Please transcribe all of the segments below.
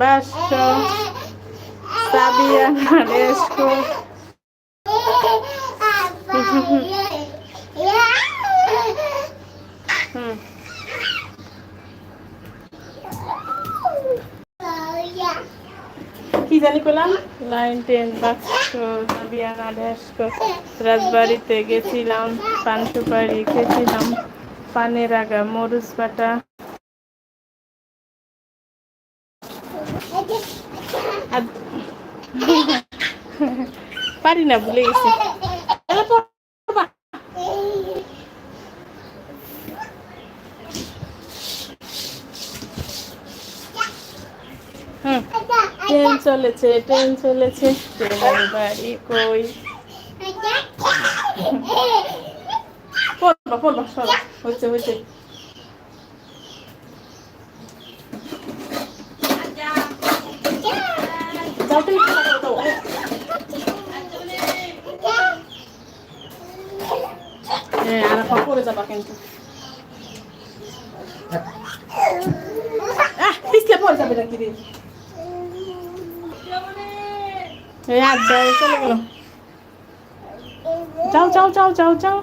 baixo. Sabia Naresco. কি জানি করলাম লাইন টেন বাক্স সাবিয়া রাজবাড়িতে গেছিলাম পান সুপারি খেয়েছিলাম পানের আগা মরুচ বাটা পারি না ভুলে গেছি এলা পড়বা। হুম ট্রেন চলেছে ট্রেন চলেছে ট্রেনের বাড়ি কই পড়বা পড়বা সরো হয়েছে হয়েছে যাও তুমি খেলা করো, যাও। হ্যাঁ আহ যাও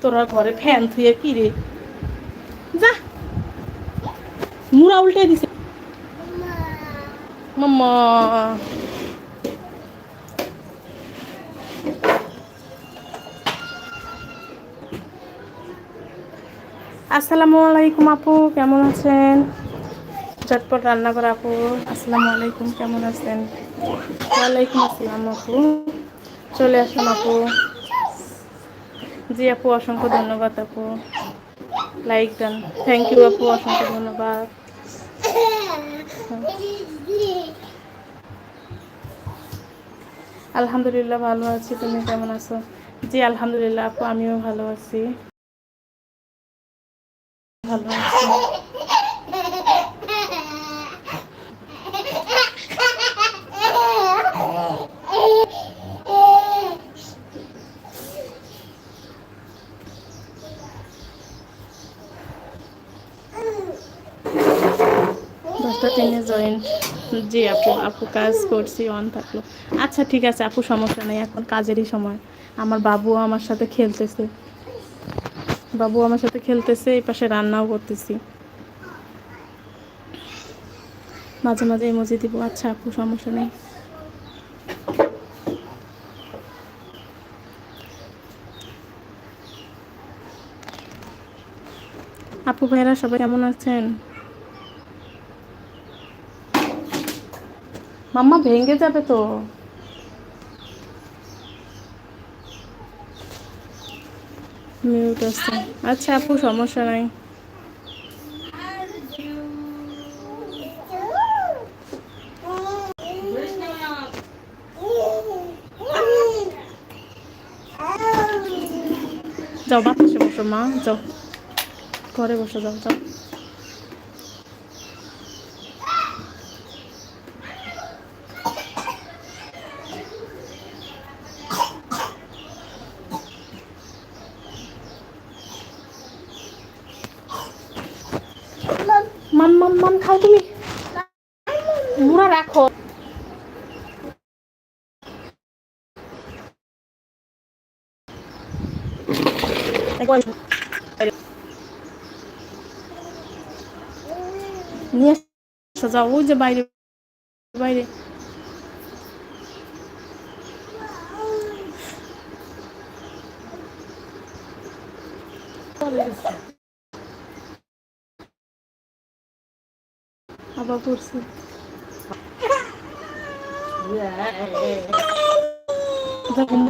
তোরা ঘরে ফ্যান থুয়ে কি রে যা মুড়া উল্টে দিছে মাম্মা। আসসালামু আলাইকুম আপু, কেমন আছেন? ঝটপট রান্না করা আপু। আসসালামু আলাইকুম, কেমন আছেন? ওয়ালাইকুম আসসালাম আপু। চলে আসুন আপু। জি আপু, অসংখ্য ধন্যবাদ আপু। Like then. থ্যাংক ইউ আপু, অসংখ্য ধন্যবাদ। আলহামদুলিল্লাহ ভালো আছি। তুমি কেমন আছো? জি আলহামদুলিল্লাহ আপু আমিও ভালো আছি। ভালো আছি। জি আপু আপু কাজ করছি অন থাকল। আচ্ছা ঠিক আছে, আপু সমস্যা নেই, এখন কাজেরই সময়। আমার বাবু আমার সাথে খেলতেছে। বাবু আমার সাথে খেলতেছে, এই পাশে রান্নাও করতেছি। মাঝে মাঝে ইমোজি দিব। আচ্ছা আপু, সমস্যা নেই। আপু ভাইরা সবাই কেমন আছেন? মাম্মা ভেঙে যাবে তো। মিউট আছে আচ্ছা আপু, সমস্যা নাই। যাও, বাতাসে বসো, মা, যাও। ঘরে বসে, যাও যাও মাম মাম মাম খাও তুমি মুড়া রাখো নিয়ে যাও ওই যে বাইরে বাইরে আবার পড়ছি যখন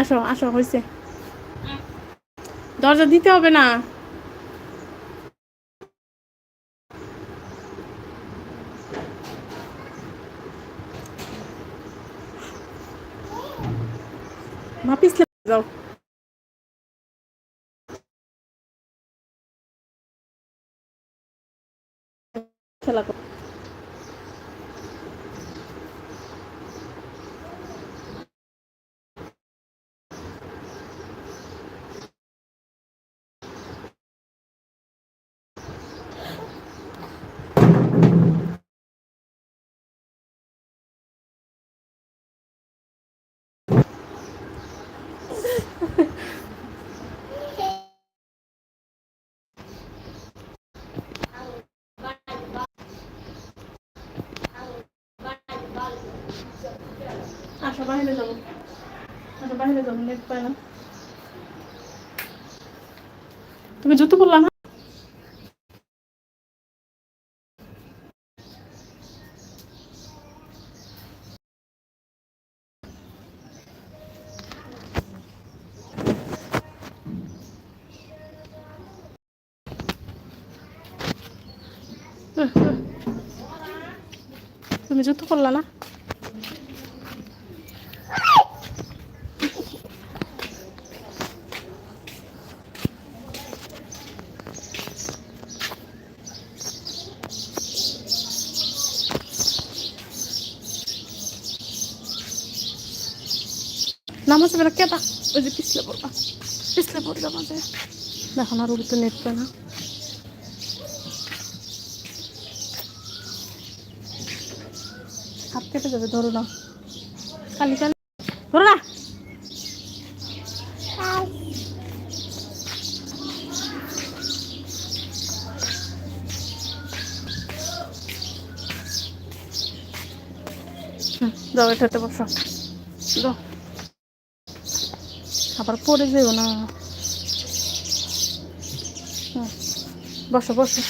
আসো আসো হয়েছে দরজা দিতে হবে না। ভাপিস যাও খেলা কর বাইরে যাব। বাইরে যাব নেট না তুমি জুতো পরলা না? তুমি জুতো পরলা না? নামাজ বেলা কেটা ওই যে পিছলে পড়বা। পিছলে পড়লে মাঝে। দেখো না, রুগী তো নেট পায় না। হাত কেটে যাবে, ধরো না। কালি কালি ধরো না। যাও এটাতে বসো। যাও। আবার পড়ে যেও না। বসো বসো।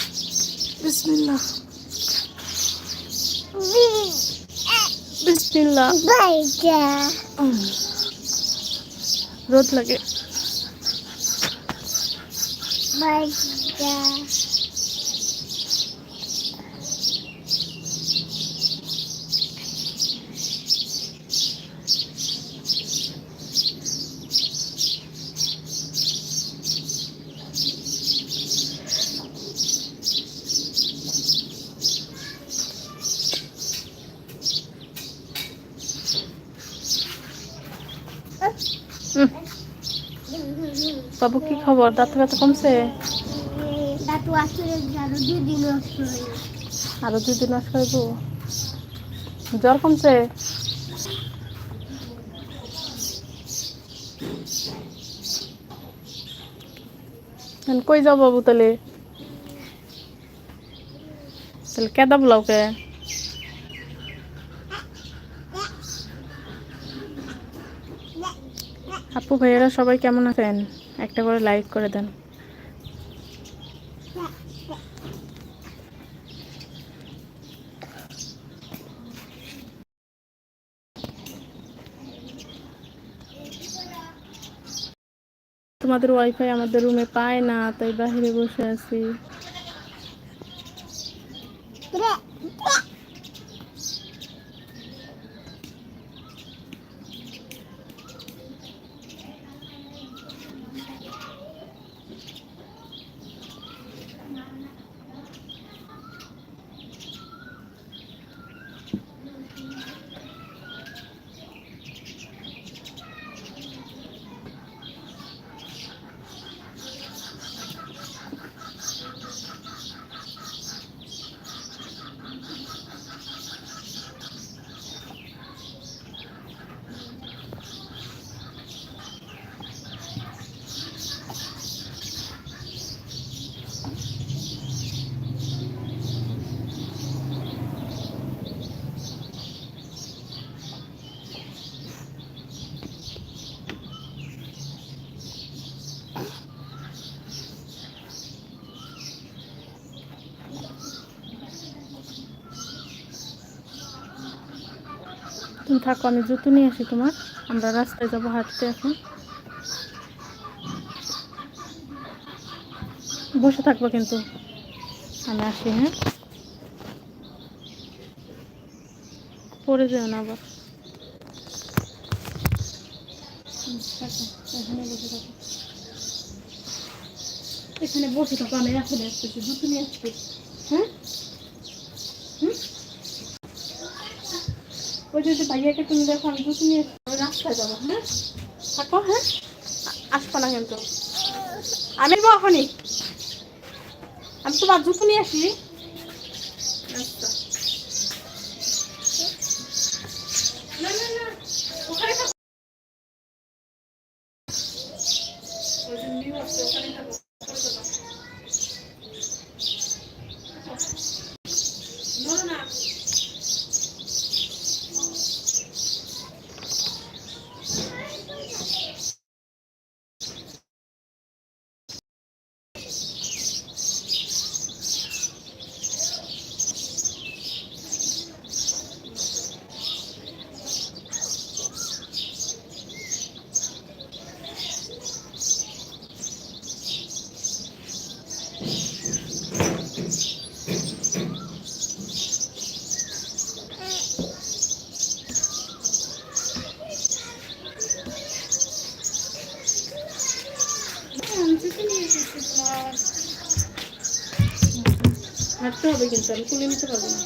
রোদ লাগে। বাবু কি খবর? দাঁত ব্যথা কমছে? আরও দুই দিন খাইব জ্বর কমছে? কই যাও বাবু তাহলে? তাহলে কেদা বলাওকে আপু ভাইয়েরা সবাই কেমন আছেন? একটা করে লাইক করে দেন। তোমাদের ওয়াইফাই আমাদের রুমে পায় না, তাই বাহিরে বসে আছি। তুমি থাকো আমি জুতো নিয়ে আসি তোমার। আমরা রাস্তায় যাব হাঁটতে এখন। বসে থাকব কিন্তু। আমি আসি হ্যাঁ? পরে যেও না আবার। এখানে বসে থাকো এখানে বসে থাকো আমি এখন আসতেছি জুতো নিয়ে আসছি। হ্যাঁ? ওই যে যে ভাইয়াকে তুমি দেখো, আমি দুটো নিয়ে রাস্তায় যাব হ্যাঁ? থাকো হ্যাঁ? আসব না কিন্তু। আমি এখনই। আমি তোমার জুতো নিয়ে আসি আচ্ছা না না না ওখানে থাকো ওই যে নিউ আসছে ওখানে থাকো ওখানে যাবা। No, no, no. হাঁটতে হবে কিন্তু আমি তুলে নিতে পারব না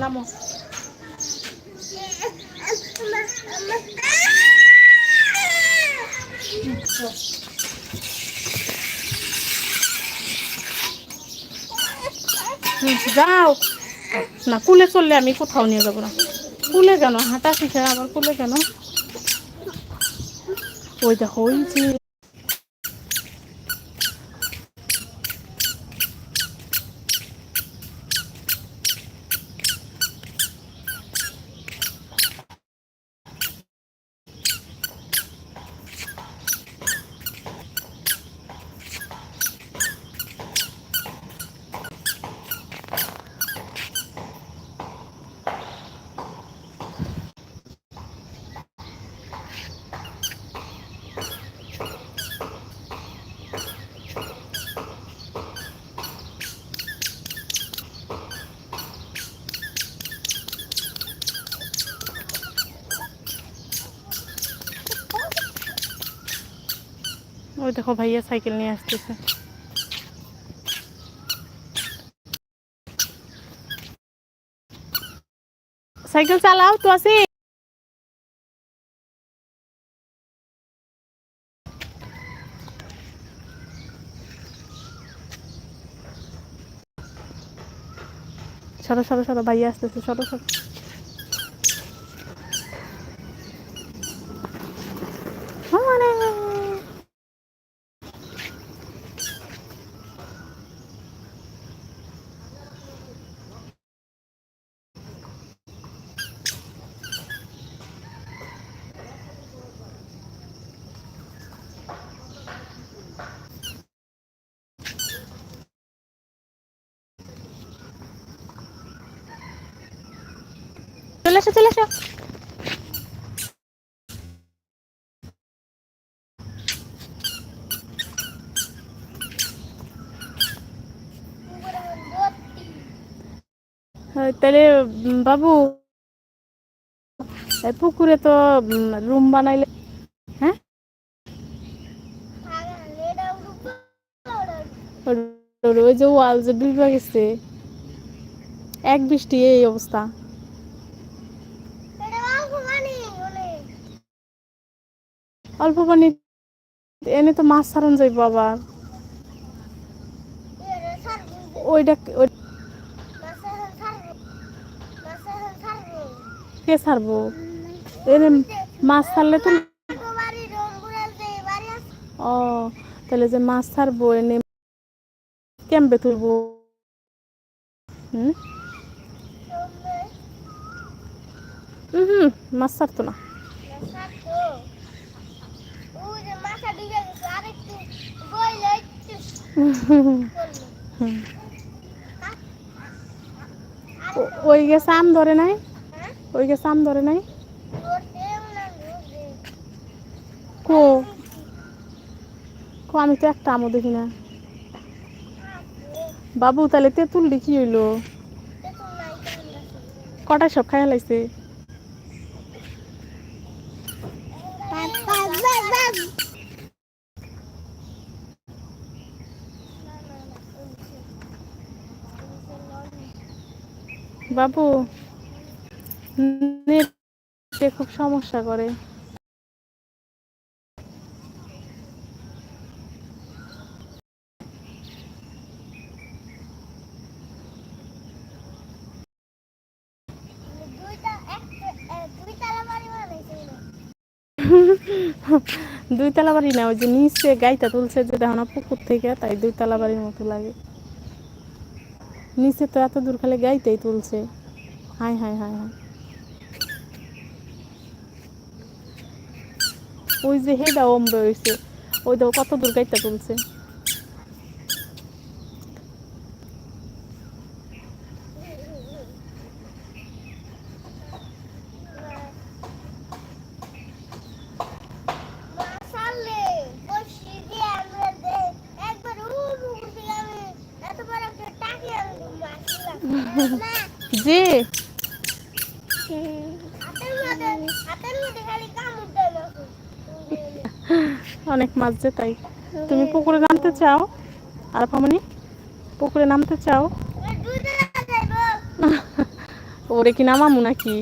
নামো হুম, যাও না কুলে চললে আমি কোথাও নিয়ে যাব না। কুলে কেন? হাঁটা শিখে, আবার কুলে কেন? ওই দেখো, ওই যে দেখো ভাইয়া সাইকেল নিয়ে আসতেছে। সাইকেল চালাও তো আসি সরো সরো সরো, ভাইয়া আসতেছে, সরো সরো। চলে আসো চলে আসো হ্যাঁ, তাহলে বাবু পুকুরে তো রুম বানাইলে হ্যাঁ? ওই যে ওয়াল যে ডুবে গেছে এক বৃষ্টি এই অবস্থা। অল্প পানি এনে তো মাছ ছাড়ন যাইব আবার। ওইটা কে ছাড়বো? এনে মাছ ছাড়লে তো ও, তাহলে যে মাছ ছাড়বো, এনে কেমবে তুলবো? হুম? হুম মাছ ছাড়তো না হুম। ও- ওই গেছে আম ধরে নাই? ওই গেছে আম ধরে নাই? কো। কো, আমি তো একটা আমও দেখি না। বাবু, তাহলে তেঁতুল কি হইল? কটায় সব খাইয়া লাইছে? বাবু খুব সমস্যা করে। দুইটা দুই তালা বাড়ি বানাইছে দুই তলা বাড়ি না, ওই যে নিচে গাইটা তুলছে যে দেখো না পুকুর থেকে, তাই দুই তলা বাড়ির মতো লাগে। নিচে তো এত দূর খালে গাইতেই তুলছে। হাই হাই হাই হাই ওই যে হেডা অম্বে হয়েছে ওই দেখো কত দূর গাইতে তুলছে মাশাআল্লাহ বসি দিয়ে আমরা দে একবার উ মুখ দিয়ে আমি এত বড় একটা টাকি আমি মারছিলাম না অনেক মাছ যে তাই। তুমি পুকুরে নামতে চাও, আর ফামনি পুকুরে নামতে চাও? ওরে কি নামামু নাকি?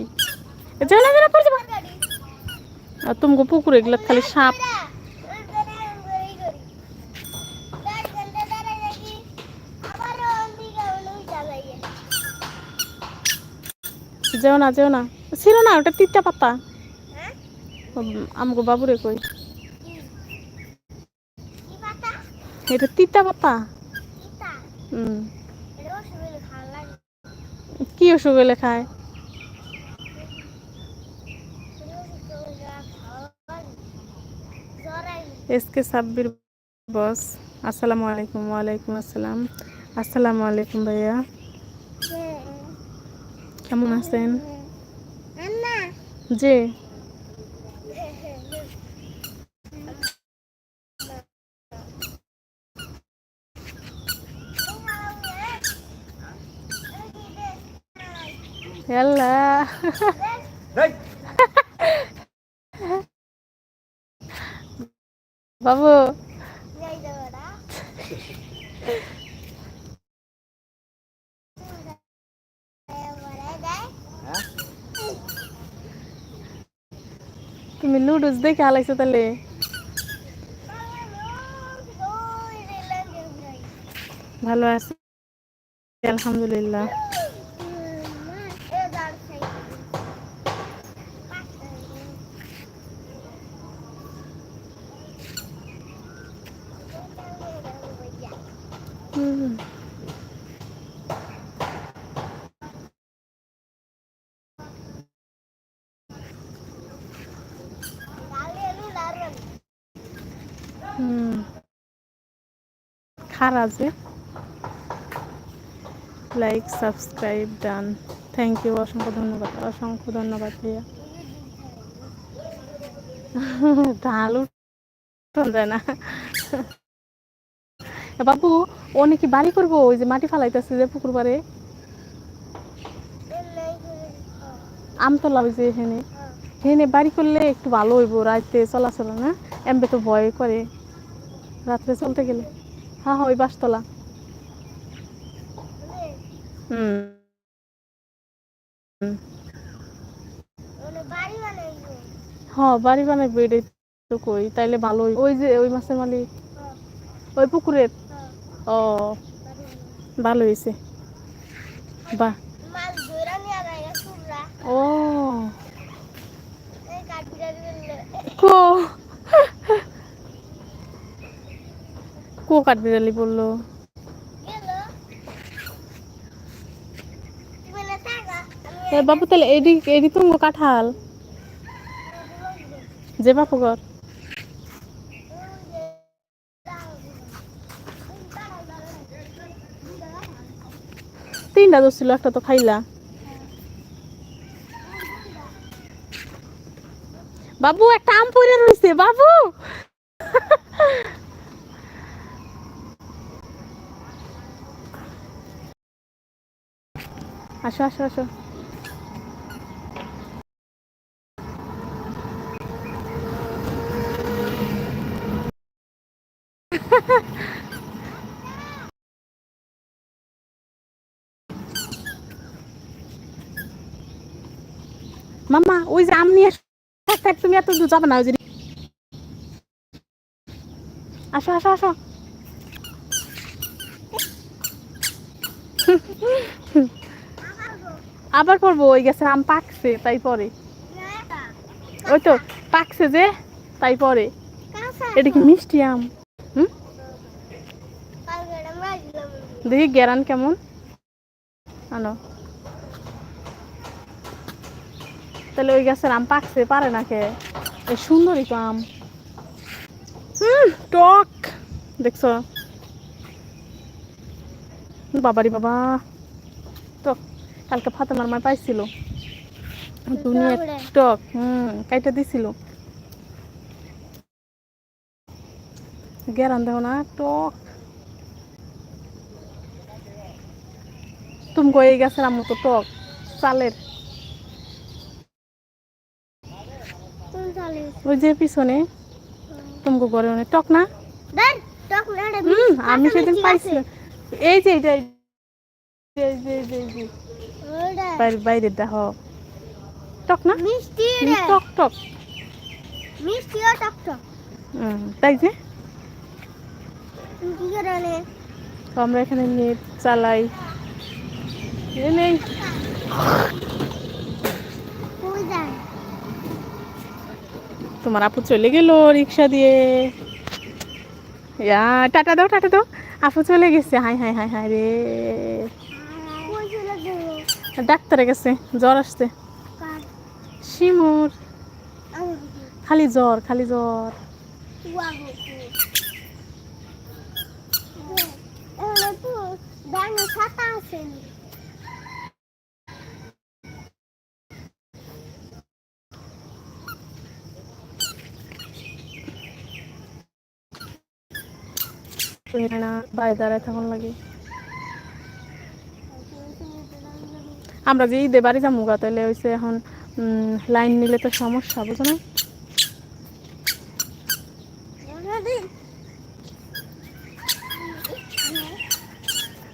না। আর তুমি পুকুরে গেলে খালি সাপ যেও না যেও না। ছিল না ওটা তিনটা পাতা। উম, আমগো বাবুরে কই? এটা তিতা পাতা। কি অসুখ হলে খায়? SK Sabbir boss. আসসালামু আলাইকুম ওয়ালাইকুম আসসালাম। আসসালামু আলাইকুম ভাইয়া। কেমন আছেন যে আল্লাহ বাবু তুমি লুডুস দেখে আলাইছো তাহলে? ভালো আছি আলহামদুলিল্লাহ। হুম। খারা যে। Like subscribe done thank you অসংখ্য ধন্যবাদ অসংখ্য ধন্যবাদ, ভাইয়া। ঢালু যায় না। বাবু, ও নাকি বাড়ি করব? ওই যে মাটি ফালাইতেছে যে পুকুর পাড়ে। আমতলা ওই যে এখানে। এখানে বাড়ি করলে একটু ভালো হইব রাতে চলাচল, না? এমবে তো ভয় করে। রাত্রে চলতে গেলে। হ্যাঁ হ্যাঁ ওই বাসতলা। হুম। হ্যাঁ বাড়ি বানাইবো এটাই তো কই তাইলে ভালো। ওই যে ওই মাছের মালিক। ওই পুকুরের? ও ভালো হয়েছে বাহ ও। এই কাঠবিড়া দিলে কো কো বলল বাবু তাহলে এডি এডি তুমি কাঁঠাল। যে বাপু ঘর তিনটা দোষ একটা তো খাইলা। বাবু, একটা আম পড়ে রয়েছে বাবু। আসো আসো আসো। মাম্মা, ওই যে আম নিয়ে তুমি এত দূর যাবে না, ওই যে আসো আসো আসো। আবার করব ওই গেছে আম পাকছে, তাই পরে। ওই তো, পাকছে যে, তাই পরে। এটা কি মিষ্টি আম? দেখি গেরান কেমন। আনো। তাহলে ওই গাছের আম পাকছে, পারে না কে? এই সুন্দরই তো আম। টক। দেখছ? বাবারি বাবা। কালকে ফাতেমার মায় পাইছিল। দুনিয়া টক হুম কাইটা দিছিল। গেরান দেখো না টক। তুমি এই গাছের আম তো টক চালের। ওই যে পিছনে তুমি ঘরে অনেক টক না? হুম আমি সেদিন পাইছি এই যে এই যে, যে, বাইরে- দেখো টক না মিষ্টি টক টক মিষ্টিও টকটক হুম, তাই যে কি করে আমরা এখানে নেট চালাই এ নেই তোমার আপু চলে গেল রিক্সা দিয়ে ইয়া টাটা দাও টাটা দাও আপু চলে গেছে হাই হাই হাই হাই রে ডাক্তারে গেছে জ্বর আসছে। শিমুর। খালি জ্বর খালি জ্বর। বাইরে দাঁড়ায় তখন লাগে। আমরা যে ঈদে বাড়ি যাব গা তাহলে হয়েছে এখন লাইন নিলে তো সমস্যা, বুঝো না?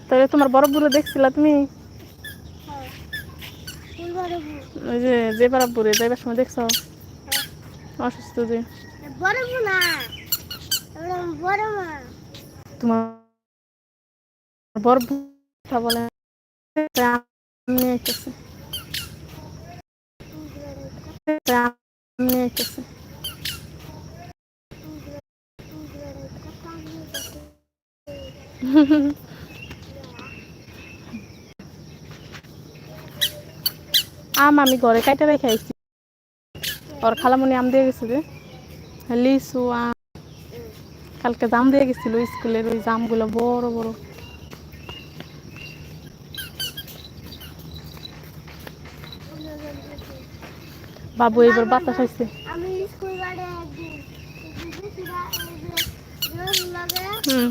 তাহলে তোমার বড় বুড়ো দেখছিলা তুমি? ওই যে যে বড় যাইবার সময় দেখছ? অসুস্থ যে। তোমার বড় বলে আমি আমি ঘরে কাইটা রেখে আইছি। ওর খালামণি আম দিয়ে গেছে যে। লিচু, আম। কালকে জাম দিয়ে গেছিল স্কুলের ওই জামগুলো বড় বড়। বাবু এবার বাতাস আসছে আমি স্কুল বাড়ি একদিন দুপুরা রোজ লাগে হুম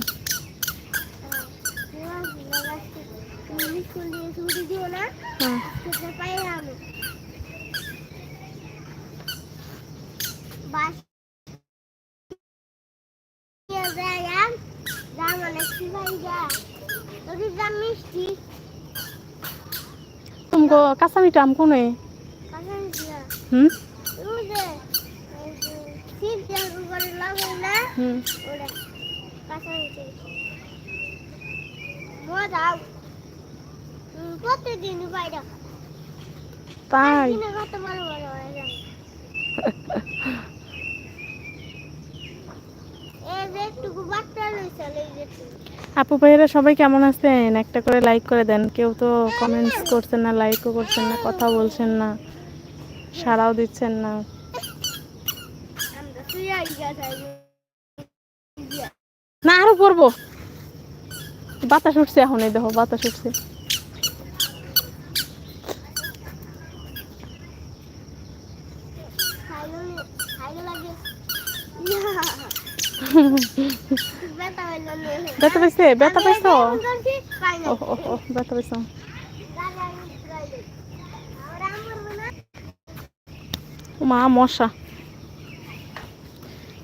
রোজ লাগাচ্ছি তুমি স্কুল দিয়ে আপু ভাইয়েরা সবাই কেমন আছেন? একটা করে লাইক করে দেন। কেউ তো কমেন্টস করছেন না লাইকও করছেন না, কথা বলছেন না। সাড়াও দিচ্ছেন না। না আরও পড়ব। বাতাস উঠছে এখন এই দেখো বাতাস উঠছে। ব্যথা পাইছে ব্যথা পাইছো? ব্যথা পাইছো দাদা, আমি খাইলো। আমরা আমার না ও মা, মশা।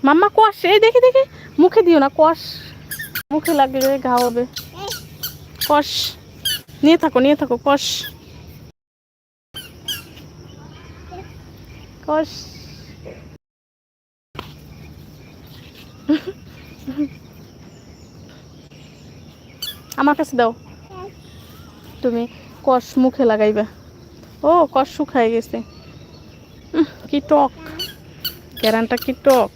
মাম্মা কষ এই দেখি দেখি। মুখে দিও না কষ মুখে লাগলে ঘা হবে কষ নিয়ে থাকো নিয়ে থাকো কষ কষ আমার কাছে দাও। তুমি কষ মুখে লাগাইবা। ও কষ শুকায় গেছে। কি টক? কেরানটা কি টক?